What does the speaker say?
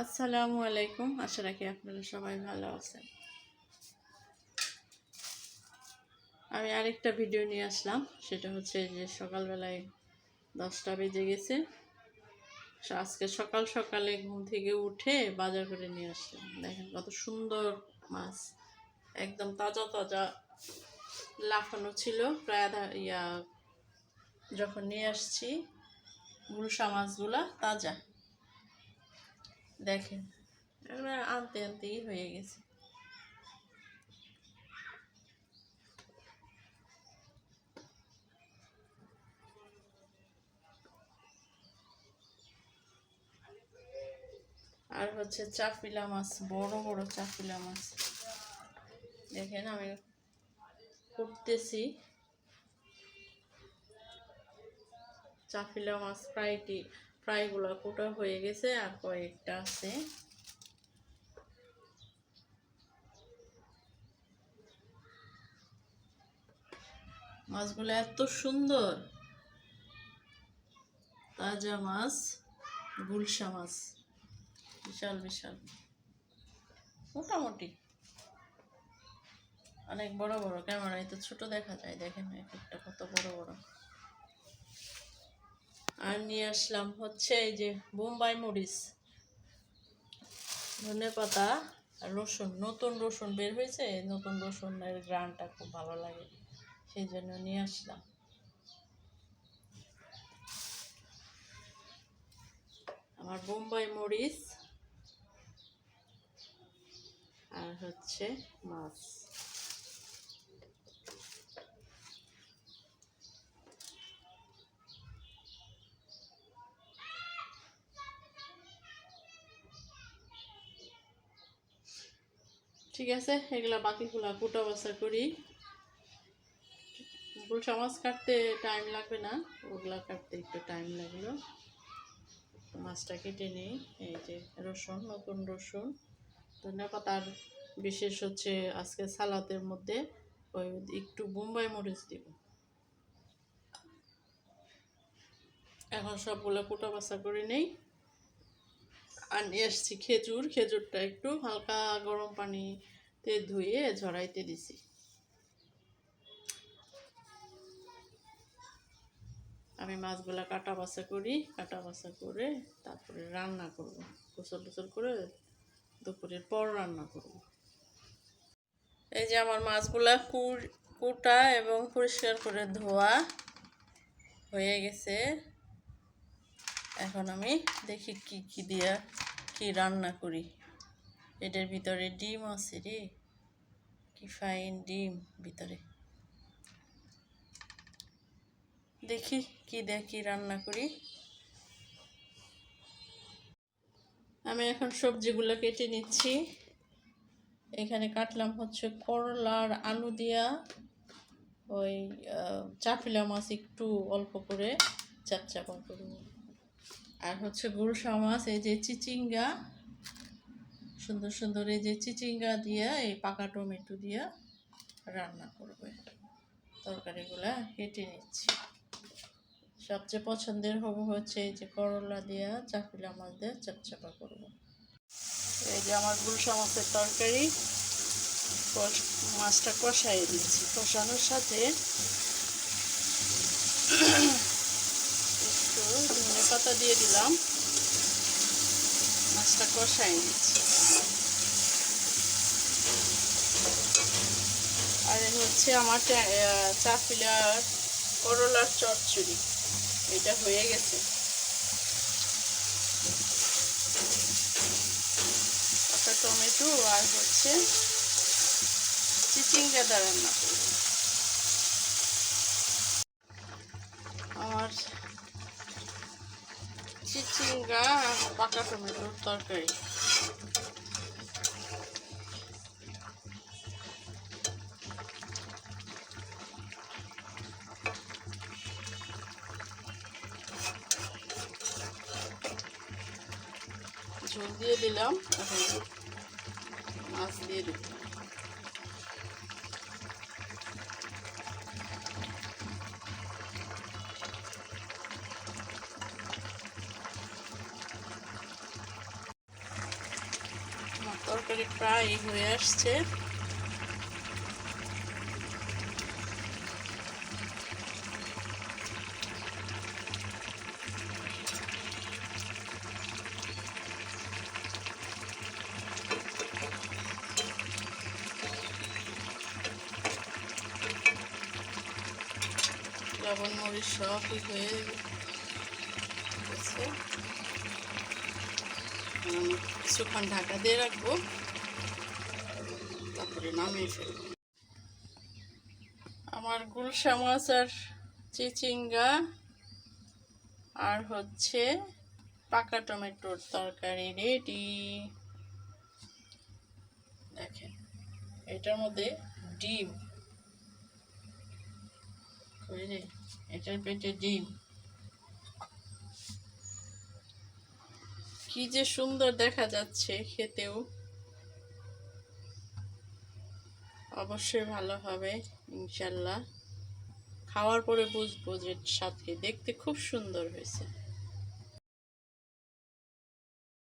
আসসালামু আলাইকুম। আশা রাখি আপনারা সবাই ভালো আছেন। আমি আরেকটা ভিডিও নিয়ে আসলাম। সেটা হচ্ছে যে সকালবেলায় দশটা বেজে গেছে। আজকে সকাল সকালে ঘুম থেকে উঠে বাজার করে নিয়ে আসলাম। দেখেন কত সুন্দর মাছ। একদম তাজা তাজা লাফানো ছিল। প্রায় আধা ইয়া, যখন নিয়ে আসছি, গুলশা মাছগুলা তাজা। দেখেন। এগুলো আনতে আনতেই হয়ে গেছে। আর হচ্ছে চাপিলা মাছ, বড় বড় চাপিলা মাছ। দেখেন আমি করতেছি চাপিলা মাছ প্রায়টি প্রায়গুলো কোটা হয়ে গেছে আর কয়েকটা আছে। মাছগুলো এত সুন্দর। তাজা মাছ, গুলশা মাছ। বিশাল বিশাল। মোটামুটি। অনেক বড় বড়। ক্যামেরায় তো ছোট দেখা যায়, দেখেন এক একটা কত বড় বড়। আর নিয়ে আসলাম হচ্ছে এই যে বোম্বাই মরিচ, ধনে পাতা রসুন, নতুন রসুন বের হয়েছে নতুন রসুনের গ্রানটা খুব ভালো লাগে, সেই জন্য নিয়ে আসলাম। আমার বোম্বাই মরিচ আর হচ্ছে মাছ। ঠিক আছে, এগুলা বাকিগুলা কুটা বাসা করি। গুলশা মাছ কাটতে টাইম লাগবে না, ওগুলো কাটতে একটু টাইম লাগল। মাছটা কেটে নিই, এই যে রসুন, নতুন রসুন। ধনে পাতার বিশেষ হচ্ছে আজকে সালাতের মধ্যে ওই একটু বোম্বাই মরিচ দিব। এখন সবগুলো কুটা বাসা করে নেই। আর নিয়ে এসছি খেজুর, খেজুরটা একটু হালকা গরম পানিতে ধুয়ে ঝরাইতে দিছি। আমি মাছগুলা কাটা বাছা করি, কাটা বাছা করে তারপরে রান্না করব। গোসল টোসল করে দুপুরের পর রান্না করব। এই যে আমার মাছগুলা কুটা এবং পরিষ্কার করে ধোয়া হয়ে গেছে। এখন আমি দেখি কি কি দিয়া কি রান্না করি। এটার ভিতরে ডিম আছে রে। কি ফাইন ডিম ভিতরে। দেখি কি দেখি রান্না করি। আমি এখন সবজিগুলো কেটে নিচ্ছি। এখানে কাটলাম হচ্ছে করলার আলু দিয়া। ওই চাপিলা মাছ একটু অল্প করে। চাপচাপা করব আর হচ্ছে গুলশা মাছ এই যে চিচিঙ্গা, সুন্দর সুন্দর এই যে চিচিঙ্গা দিয়া, এই পাকা টমেটো দিয়া রান্না করবে। তরকারিগুলা কেটে নিচ্ছি। সবচেয়ে পছন্দের হবে হচ্ছে এই যে করলা দিয়া চাপিলা মাছ দিয়ে চাপচাপা করব। এই যে আমার গুলশা মাছের তরকারি মাছটা কষাই দিচ্ছি। কষানোর সাথে একটু ধনে পাতা দিয়ে দিলাম। মাছটা কষাই নিচ্ছি। আর হচ্ছে আমার চাপিলার করলার চচ্চড়ি। এটা হয়ে গেছে। পাতা টমেটো আর হচ্ছে চিচিঙ্গা দা রান্না করব। আমার চিচিঙ্গা পাকা টমেটোর তরকারি ঝোল দিয়ে দিলাম এখন মাছ দিয়ে দেব তরকারি প্রায় হয়ে আসছে। লবণ মরিচ সবই হয়ে গেছে। কিছুক্ষণ ঢাকা দিয়ে রাখব। তারপরে নামিয়ে ফেলব। আমার গুলশা মাছ আর চিচিঙ্গা আর হচ্ছে পাকা টমেটোর তরকারি রেডি। দেখেন, এটার মধ্যে ডিম। এটার পেটে ডিম। কি যে সুন্দর দেখা যাচ্ছে খেতেও। অবশ্যই ভালো হবে ইনশাল্লাহ। খাওয়ার পরে বুঝব যে সাথে দেখতে খুব সুন্দর হয়েছে।